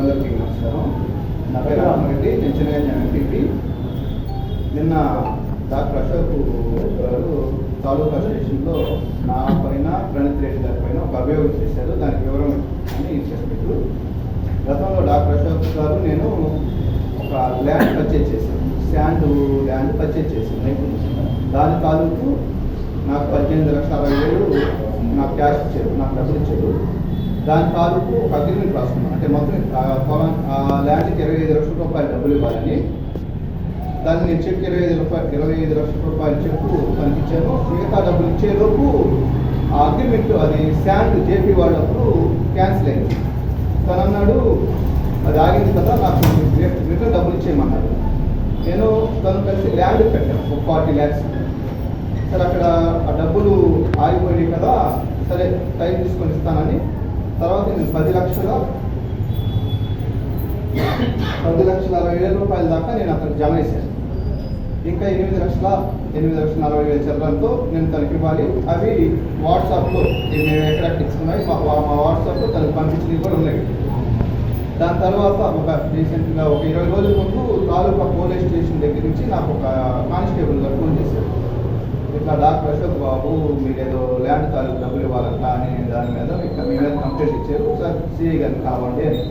అందరికీ నమస్కారం. నా పేరు రామరెడ్డి నేను చిన్నగంజ ఎంపీపీ. నిన్న డాక్టర్ అశోక్ గారు తాలూకా స్టేషన్లో నా పైన ప్రణిత్ రెడ్డి గారి పైన ఒక అభియోగం చేశారు. దానికి వివరం అని చెప్పారు. గతంలో డాక్టర్ అశోక్ గారు నేను ఒక ల్యాండ్ పర్చేజ్ చేశాను. శాండ్ ల్యాండ్ పర్చేజ్ చేశాను. దాని తాలూకు నాకు పద్దెనిమిది లక్షల అరవై వేలు నాకు క్యాష్ ఇచ్చారు నాకు డబ్బులు ఇచ్చారు. దాని తాలూకు ఒక అగ్రిమెంట్ రాసుకున్నాం. అంటే మొత్తం ఆ పొలం ల్యాండ్కి ఇరవై ఐదు లక్షల రూపాయలు డబ్బులు ఇవ్వాలని దాన్ని నేను చెక్ ఇరవై ఐదు రూపాయలు ఇరవై ఐదు లక్షల రూపాయలు చెప్పు తనకి ఇచ్చాను. మిగతా డబ్బులు ఇచ్చేలోపు ఆ అగ్రిమెంట్ అది శాండ్ జేపీ వాళ్ళప్పుడు క్యాన్సిల్ అయింది. తను అన్నాడు అది ఆగింది కదా నాకు రిటర్న్ డబ్బులు ఇచ్చేయమన్నాడు. నేను తను కలిసి ల్యాండ్ పెట్టాను ఒక ఫార్టీ ల్యాక్స్. సరే అక్కడ ఆ డబ్బులు ఆగిపోయినాయి కదా సరే టైం తీసుకొని ఇస్తానని తర్వాత నేను పది లక్షల పది లక్షల అరవై వేల రూపాయల దాకా నేను అతనికి జమ చేశాను. ఇంకా ఎనిమిది లక్షల ఎనిమిది లక్షల నలభై వేల చదరంతో నేను తనకి ఇవ్వాలి. అవి వాట్సాప్లో మేము ఎక్కడ ఇచ్చుకున్నాయి. మా మా- వాట్సాప్లో తనకు పంపించినవి కూడా ఉన్నాయి. దాని తర్వాత ఒక రీసెంట్గా ఒక ఇరవై రోజుల ముందు తాలూకా పోలీస్ స్టేషన్ దగ్గర నుంచి నాకు ఒక కానిస్టేబుల్ గారు ఫోన్ ఇట్లా డాక్టర్ అశోక్ బాబు మీరు ఏదో ల్యాండ్ తాలూకు డబ్బులు ఇవ్వాలంట అని దాని మీద ఇట్లా మీ మీద కంప్లైంట్ ఇచ్చారు. సార్ సిఐ గారు కావండి అని.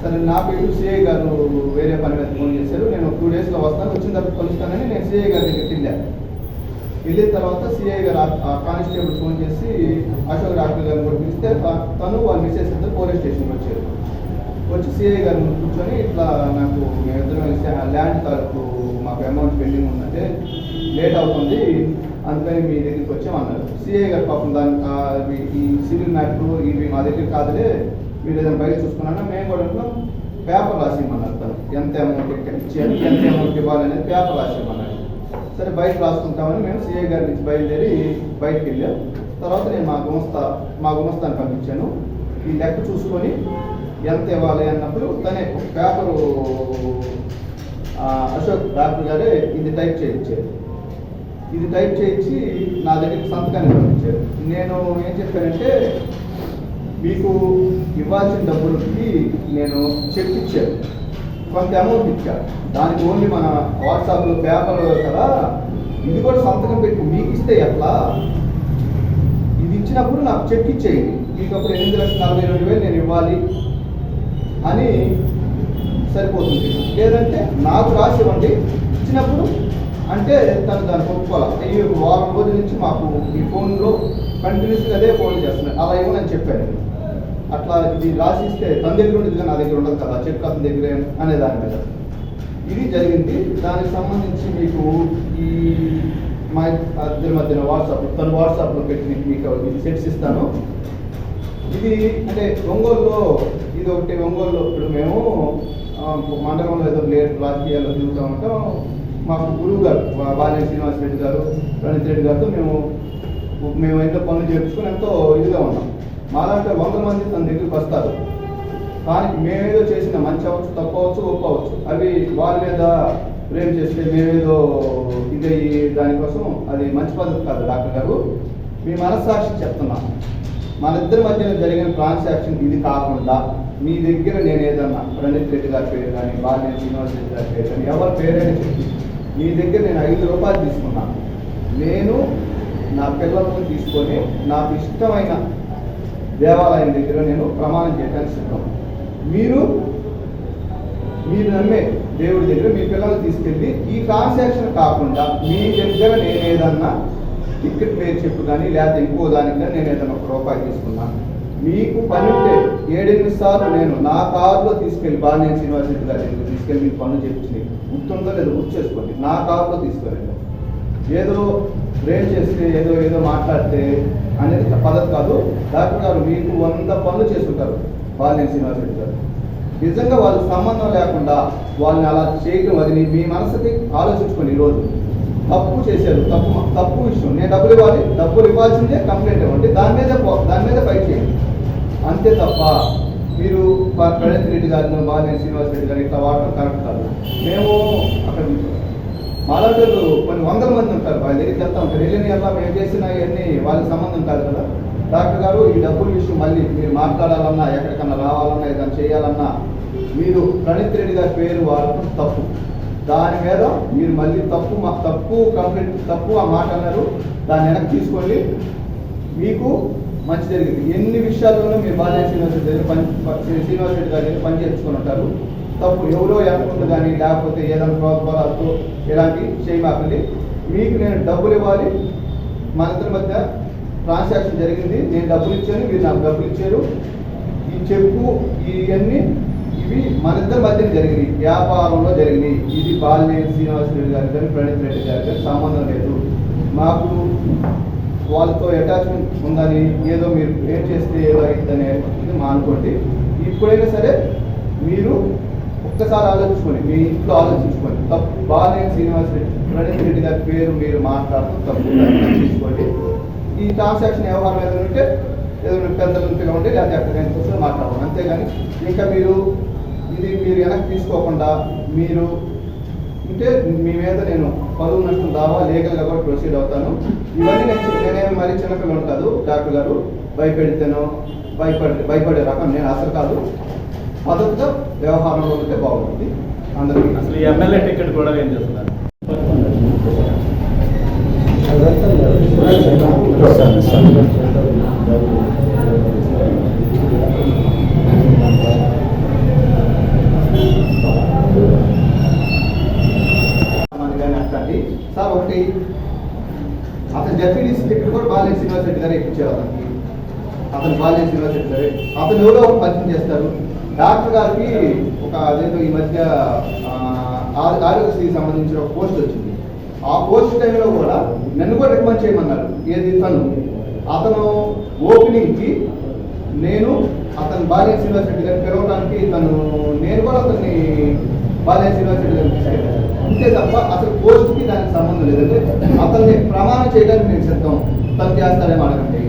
సరే నా పేరు సిఐ గారు వేరే పని మీద ఫోన్ చేశారు. నేను టూ డేస్లో వస్తాను వచ్చిన తర్వాత కలుస్తానని నేను సిఐ గారి దగ్గరికి వెళ్ళాను. వెళ్ళిన తర్వాత సిఐ గారు కానిస్టేబుల్ ఫోన్ చేసి అశోక్ డాక్టర్ గారిని కూడా పిలిస్తే తను వాళ్ళు మిస్సెస్ అంతా పోలీస్ స్టేషన్కి వచ్చారు. వచ్చి సిఐ గారు ముందు కూర్చొని ఇట్లా నాకు మేమిద్దరం ల్యాండ్ తాలూకు మాకు అమౌంట్ పెండింగ్ ఉందంటే లేట్ అవుతుంది అందుకని మీ దగ్గరికి వచ్చామన్నారు సిఐ గారు పాపం దాని ఈ- సివిల్ మ్యాటర్ ఇవి మా దగ్గర కాదులే మీరు ఏదైనా బయట చూసుకున్నా మేము కూడా అంటున్నాం పేపర్ రాసిమ్మన్నారు తను. ఎంత అమౌంట్ ఇచ్చేయాలి ఎంత అమౌంట్ ఇవ్వాలనేది పేపర్ రాసిమ్మన్నారు సరే బయట రాసుకుంటామని మేము సిఐ గారి నుంచి బయలుదేరి బయటకు వెళ్ళాం. తర్వాత నేను మా గుమస్తా మా గుమస్తాన్ని పంపించాను. ఈ లెక్క చూసుకొని ఎంత ఇవ్వాలి అన్నప్పుడు తనే ఒక పేపరు అశోక్ డాక్టర్ గారే ఇది టైప్ చేయించారు. ఇది టైప్ చేయించి నా దగ్గరికి సంతకాన్ని పంపించారు నేను ఏం చెప్పానంటే మీకు ఇవ్వాల్సిన డబ్బులకి నేను చెక్ ఇచ్చాను. కొంత అమౌంట్ ఇచ్చాను. దానికి ఓన్లీ మన వాట్సాప్లో పేపర్ కదా ఇది కూడా సంతకం పెట్టి. మీకు ఇస్తే ఎట్లా? ఇది ఇచ్చినప్పుడు నాకు చెక్ ఇచ్చేయండి. మీకు అప్పుడు ఎనిమిది లక్షల నలభై రెండు వేలు నేను ఇవ్వాలి అని సరిపోతుంది. లేదంటే నాకు రాసి ఇవ్వండి ఇచ్చినప్పుడు అంటే తను దాన్ని ఒప్పుకోవాలి. ఈ వారం రోజుల నుంచి మాకు ఈ ఫోన్లో కంటిన్యూస్గా అదే ఫోన్ చేస్తున్నాను అలా నేను చెప్పాను. అట్లా ఇది రాసిస్తే తన దగ్గర ఉండదు కానీ నా దగ్గర ఉండదు కదా చెక్ అతని దగ్గరే అనే దాని మీద. ఇది జరిగింది. దానికి సంబంధించి మీకు ఈ మా ఇద్దరి మధ్యన వాట్సాప్ తను వాట్సాప్లో పెట్టి మీకు ఇది సెట్స్ ఇస్తాను ఇది అంటే ఒంగోలులో ఇది ఒకటి ఒంగోలులో ఇప్పుడు మేము మండలంలో ఏదో లేదు రాజకీయాల్లో తిరుగుతూ ఉంటాం. మాకు గురువు గారు వా- శ్రీనివాస్ రెడ్డి గారు రణిత్ రెడ్డి గారితో మేము మేము ఎంతో పనులు చేర్చుకుని ఎంతో ఇదిగా ఉన్నాం. మాలాంటి వంద మంది తన దగ్గరికి వస్తారు. కానీ మేమేదో చేసిన మంచి అవ్వచ్చు తప్పు అవ్వచ్చు గొప్ప అవ్వచ్చు. అవి వాళ్ళ మీద ప్రేమ చేస్తే మేమేదో ఇది దానికోసం అది మంచి పద్ధతి కాదు డాక్టర్ గారు. మీ మనస్సాక్షి చెప్తున్నాం. మన ఇద్దరి మధ్యన జరిగిన ట్రాన్సాక్షన్ ఇది కాకుండా మీ దగ్గర నేను ఏదన్నా రణిత్ రెడ్డి గారి పేరు కానీ బాలినేని శ్రీనివాస్ రెడ్డి గారి పేరు కానీ ఎవరి పేరైనా చెప్పి మీ దగ్గర నేను ఐదు రూపాయలు తీసుకున్నాను నేను నా పిల్లలను తీసుకొని నాకు ఇష్టమైన దేవాలయం దగ్గర నేను ప్రమాణం చేయడానికి సిద్ధం. మీరు మీరు నమ్మే దేవుడి దగ్గర మీ పిల్లల్ని తీసుకెళ్ళి ఈ ట్రాన్సాక్షన్ కాకుండా మీ దగ్గర నేను ఏదన్నా టికెట్ పేరు చెప్పు కానీ లేకపోతే ఇంకో దానికి నేను ఏదైనా ఒక రూపాయి తీసుకున్నాను మీకు పని ఉంటే ఏడెనిమిది సార్లు నేను నా కారులో తీసుకెళ్ళి బాలినేని శ్రీనివాస్ రెడ్డి గారి దగ్గర తీసుకెళ్ళి మీకు పనులు చెప్పించి గుర్తుందో లేదో గుర్తు చేసుకోండి. నా కారులో తీసుకెళ్ళండి. ఏదో రేట్ చేస్తే ఏదో ఏదో మాట్లాడితే అనేది పద్ధతి కాదు. డాక్టర్ గారు మీకు వంద పనులు చేస్తుంటారు బాలినేని శ్రీనివాస్ రెడ్డి గారు. నిజంగా వాళ్ళకి సంబంధం లేకుండా వాళ్ళని అలా చేయడం అది మీ- మనసుకి ఆలోచించుకోండి ఈరోజు తప్పు చేశారు. తప్పు తప్పు విషయం. నేను డబ్బులు ఇవ్వాలి. డబ్బులు ఇవ్వాల్సిందే కంప్లైంట్ ఇవ్వండి. దాని మీద దాని మీద ఫైట్ చేయండి. అంతే తప్ప మీరు మా ప్రణీత్ రెడ్డి గారిని బాలినేని శ్రీనివాస్ రెడ్డి గారు ఇట్లా వాడటం కరెక్ట్ కాదు. మేము అక్కడ మాలాటోళ్ళు కొన్ని వందల మంది ఉంటారు. వాళ్ళ దగ్గరికి వెళ్తా ఉంటారు. వెళ్ళిన ఎలా మేము చేసిన ఇవన్నీ వాళ్ళకి సంబంధం కాదు కదా. డాక్టర్ గారు ఈ డబ్బుల విషయం మళ్ళీ మీరు మాట్లాడాలన్నా ఎక్కడికన్నా రావాలన్నా ఏదైనా చేయాలన్నా మీరు ప్రణీత్ రెడ్డి గారి పేరు వాడటం తప్పు. దాని మీద మీరు మళ్ళీ తప్పు మా- తప్పు కంప్లైంట్ తప్పు ఆ మాట అన్నారు. దాన్ని వెనక్కి తీసుకోండి మీకు మంచి జరిగింది. ఎన్ని విషయాల్లోనూ మీరు బాగా శ్రీనివాస రెడ్డి దగ్గర పని శ్రీనివాస రెడ్డి గారి దగ్గర పని చేర్చుకొని ఉంటారు. తప్పు ఎవరో ఎనకుండా కానీ లేకపోతే ఏదైనా ప్రోత్సాహాలతో ఇలాంటి చేయమాకండి మీకు నేను డబ్బులు ఇవ్వాలి. మన ఇద్దరి మధ్య ట్రాన్సాక్షన్ జరిగింది. నేను డబ్బులు ఇచ్చాను. మీరు నాకు డబ్బులు ఇచ్చారు. ఈ చెప్పు ఇవన్నీ ఇవి మన ఇద్దరి మధ్య జరిగినాయి. వ్యాపారంలో జరిగినాయి. ఇది బాలినేని శ్రీనివాస రెడ్డి గారి కానీ ప్రణీత్ రెడ్డి గారి కానీ సంబంధం లేదు. మాకు వాళ్ళతో అటాచ్మెంట్ ఉందని ఏదో మీరు ఏం చేస్తే ఏదో అయిందనే మా అనుకోండి. ఇప్పుడైనా సరే మీరు ఒక్కసారి ఆలోచించుకోండి. మీ ఇంట్లో ఆలోచించుకోండి. తప్పు. బాలినేని శ్రీనివాస రెడ్డి ప్రణీత్ రెడ్డి గారి పేరు మీరు మాట్లాడుతూ తప్పు. తీసుకోండి ఈ ట్రాన్సాక్షన్ వ్యవహారం ఏదైనా ఉంటే ఏదైనా పెద్దలు పిలవండి లేకపోతే ఎక్కడికైనా కూర్చొని మాట్లాడడం. అంతేగాని ఇంకా మీరు ఇది మీరు వెనక్కి తీసుకోకుండా మీరు అంటే మీ మీద నేను పరువు నష్టం దావా లీగల్గా కూడా ప్రొసీడ్ అవుతాను. ఇవన్నీ నేను నేనేమి మరీ చిన్నపిల్లలు కాదు డాక్టర్ గారు. భయపెడితేనో భయపడి భయపడే రకం నేను అసలు కాదు. పద్ధతిగా వ్యవహారంలో ఉంటే బాగుంటుంది. అందరికీ అసలు ఈ ఎమ్మెల్యే టికెట్ కూడా ఏం చేస్తున్నారు కానీ అట్లాంటి సార్ ఒకటి అతను జడ్పీడీసీ టికెట్ కూడా బాలే శ్రీనివాస్ రెడ్డి గారు ఇప్పించారు అతనికి అతను బాలే శ్రీనివాస్ రెడ్డి గారే. అతను ఎవరో ఒక పరిచయం చేస్తారు. డాక్టర్ గారికి ఒక అదేదో ఈ మధ్య ఆరోగ్యశ్రీకి సంబంధించిన ఒక పోస్ట్ వచ్చింది. ఆ పోస్ట్ టైంలో కూడా నన్ను కూడా రికమెండ్ చేయమన్నారు. ఏది తను? అతను ఓపెనింగ్కి నేను అతను బాలయ్య శ్రీనివాస్ రెడ్డి గారిని పిలవడానికి తను నేను కూడా అతన్ని బాలయ్య శ్రీనివాస్ రెడ్డి గారిని తీసుకెళ్ళాను. అంతే తప్ప అసలు పోస్ట్కి దానికి సంబంధం లేదంటే అతన్ని ప్రమాణం చేయడానికి నేను సిద్ధం. తను చేస్తాడేమో అడగండి.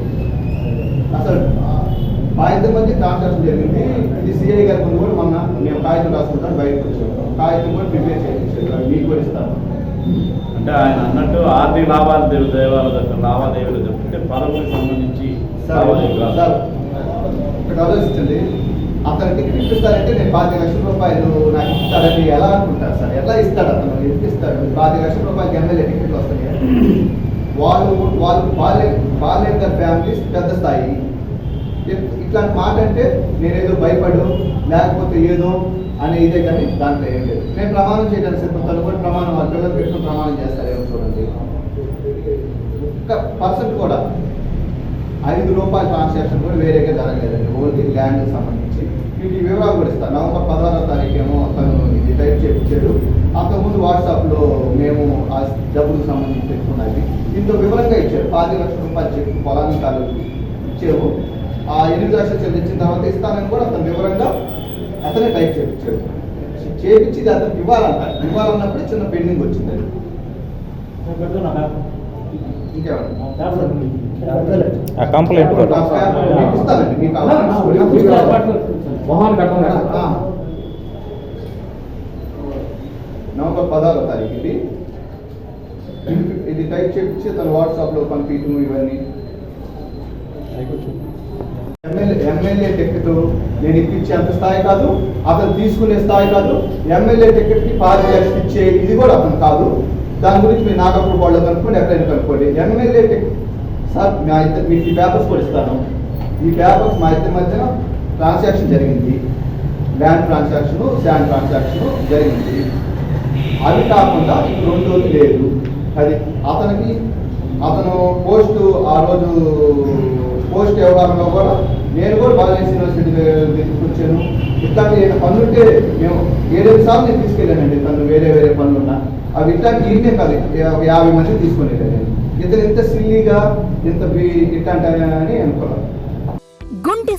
అసలు మా ఇద్దరి మధ్య ట్రాన్సాక్షన్ జరిగింది. ఇది సిఐ గారి ముందు కూడా మొన్న మేము కాగితం రాసుకుంటాను బయటకు వచ్చాము కాగితం కూడా ప్రిపేర్ చేయించారు. మీకు కూడా ఇస్తాను అంటే ఆయన అన్నట్టు ఆర్థిక లావాదేవీలు దేవాల దగ్గర లావాదేవీలు చెప్తే పదవులకు సంబంధించి సార్ ఆలోచించండి అతను టికెట్ ఇప్పిస్తారంటే నేను పాతిక లక్షల రూపాయలు నాకు ఇస్తారని ఎలా అనుకుంటారు సార్? ఎలా ఇస్తాడు అతను? ఇప్పిస్తాడు పాతిక లక్షల రూపాయలకి ఎమ్మెల్యే టికెట్లు వస్తాయి వాళ్ళు వాళ్ళు బాల్య బాల్యం ఫ్యామిలీస్ పెద్ద స్థాయి. ఇట్లాంటి మాట అంటే నేనేదో భయపడు లేకపోతే ఏదో అనే ఇదే కానీ దాంట్లో ఏం లేదు. నేను ప్రమాణం చేయడానికి సిద్ధపడతాను. కూడా ప్రమాణం వాళ్ళ పిల్లలు పెట్టుకుని ప్రమాణం చేస్తారేమో చూడండి. ఒక్క పర్సెంట్ కూడా ఐదు రూపాయల ట్రాన్సాక్షన్ కూడా వేరేగా జరగలేదండి. ఓన్లీ ల్యాండ్ సంబంధించి. ఈ వివరాలు కూడా ఇస్తాను నవంబర్ పదహారో తారీఖు ఏమో అతను ఇది టైప్ చేయించాడు అంతకుముందు వాట్సాప్లో మేము ఆ డబ్బులకు సంబంధించి పెట్టుకున్నది ఇంత వివరంగా ఇచ్చారు పాతి లక్షల రూపాయలు చెప్పి పొలాన్ని కాలు ఇచ్చాము ఆ ఎనిమిది లక్షలు చెల్లించిన తర్వాత ఇస్తానని కూడా అతను వివరంగా అతనే టైప్ చేయించాడు చేయించి ఇది అతనికి ఇవ్వాలంట ఇవ్వాలన్నప్పుడే చిన్న పెండింగ్ వచ్చింది అది ఇంకేమన్నా కంప్లైంట్ మొహాన్ కట్టం నవంబర్ పదహారు తారీఖు ఇది. ఇది టైప్ చేయించి తను వాట్సాప్లో పంపించము ఇవన్నీ. ఎమ్మెల్యే ఎమ్మెల్యే టికెట్ నేను ఇప్పించే అంత స్థాయి కాదు అతను తీసుకునే స్థాయి కాదు ఎమ్మెల్యే టికెట్కి పార్టీ లక్షలు ఇచ్చే ఇది కూడా అతను కాదు. దాని గురించి మీరు నాగపూర్ వాళ్ళు కనుక్కోండి ఎక్కడైనా కనుక్కోండి. ఎమ్మెల్యే టికెట్ సార్ మా ఇద్దరు మీకు ఈ పేపర్స్ కూడా ఇస్తాను. ఈ పేపర్స్ మా ఇద్దరి మధ్యన ట్రాన్సాక్షన్ జరిగింది. ల్యాండ్ ట్రాన్సాక్షన్ శాండ్ ట్రాన్సాక్షన్ జరిగింది. అవి కాకుండా రెండు లేదు. అది అతనికి అతను పోస్ట్ ఆ రోజు పోస్ట్ వ్యవహారంలో కూడా నేను కూడా బాలనేసి యూనివర్సిటీ తీసుకొచ్చాను. ఇట్లాంటి పనులుంటే మేము ఏడేడు సార్లు నేను తీసుకెళ్ళానండి. తను వేరే వేరే పనులు ఉన్నా అవి ఇట్లాంటి ఈయనే కాదు. యాభై మంది తీసుకొని వెళ్ళాను ఇతను ఇంత సిల్లీగా ఇంత బి- ఇట్లాంటి అని అనుకున్నాను గుండె